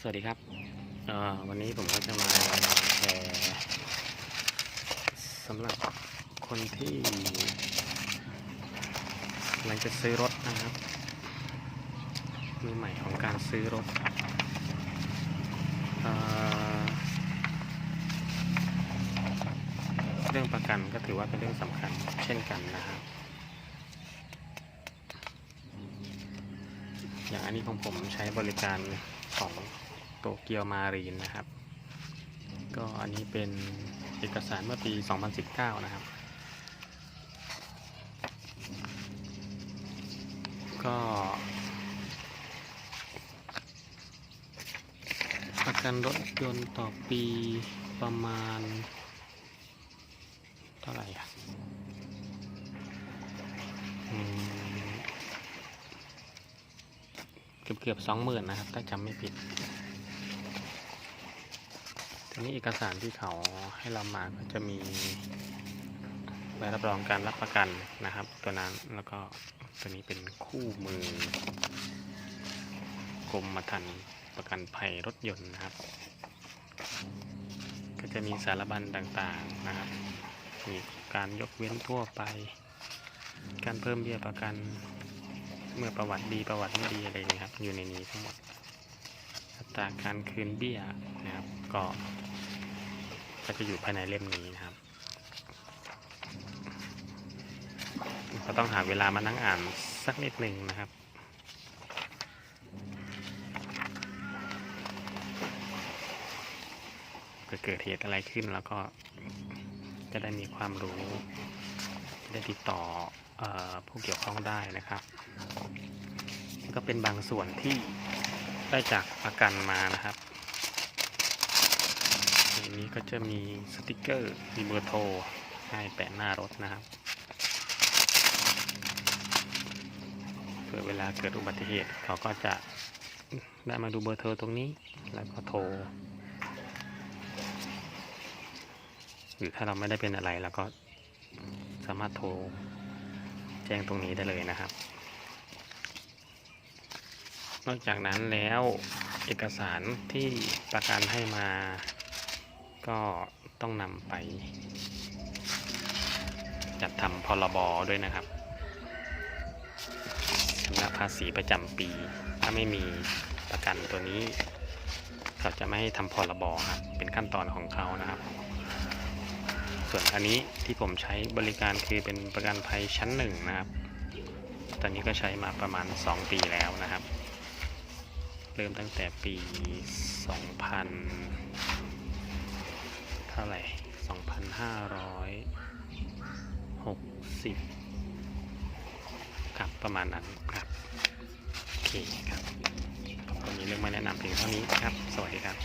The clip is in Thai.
สวัสดีครับวันนี้ผมก็จะมาแชร์สำหรับคนที่กำลังจะซื้อรถนะครับมือใหม่ของการซื้อรถเเรื่องประกันก็ถือว่าเป็นเรื่องสำคัญเช่นกันนะครับอย่างอันนี้ของผมใช้บริการของ โตเกียวมารีนนะครับ ก็อันนี้เป็นเอกสารเมื่อปี 2019 นะครับ ก็ประกันรถยนต์ต่อปีประมาณ เท่าไหร่อะเกือบเกือบสองหมื่นนะครับ ถ้าจำไม่ผิด นี้เอกสารที่เขาให้เรามาก็จะมีใบรับรองการรับประกันนะครับ ตัวนั้นแล้วก็ตัวนี้เป็นคู่มือกรมธรรม์ประกันภัยรถยนต์นะครับ ก็จะมีสารบัญต่างๆนะครับ มีการยกเว้นทั่วไป การเพิ่มเบี้ยประกันเมื่อประวัติดีประวัติไม่ดีอะไรอย่างเงี้ยครับ อยู่ในนี้ทั้งหมดอัตราการคืนเบี้ยนะครับก็ ก็จะอยู่ภายในเล่มนี้นะครับก็ต้องหาเวลามานั่งอ่านสักนิดหนึ่งนะครับเกิดเกิดเหตุอะไรขึ้นแล้วก็จะได้มีความรู้ ได้ติดต่อออผู้เกี่ยวข้องได้นะครับ ก็เป็นบางส่วนที่ได้จากประกันมานะครับ ก็จะมีสติกเกอร์ มีเบอร์โทรให้แปะหน้ารถนะครับเผื่อเวลาเกิดอุบัติเหตุเขาก็จะได้มาดูเบอร์โทรตรงนี้ แล้วก็โทร หรือถ้าเราไม่ได้เป็นอะไรเราก็สามารถโทรแจ้งตรงนี้ได้เลยนะครับ นอกจากนั้นแล้วเอกสารที่ประกันให้มา ก็ต้องนำไป จัดทำพรบด้วยนะครับชำระภาษีประจำปี ถ้าไม่มีประกันตัวนี้เขาจะไม่ให้ทำพรบครับเป็นขั้นตอนของเขานะครับ ส่วนอันนี้ที่ผมใช้บริการคือเป็นประกันภัยชั้นหนึ่งนะครับ ตอนนี้ก็ใช้มาประมาณ 2 ปีแล้วนะครับ เริ่มตั้งแต่ปี 2000 เท่าไหร่2560ครับประมาณนั้นครับ โอเคครับผมมีเรื่องมาแนะนำเพียงเท่านี้ครับ สวัสดีครับ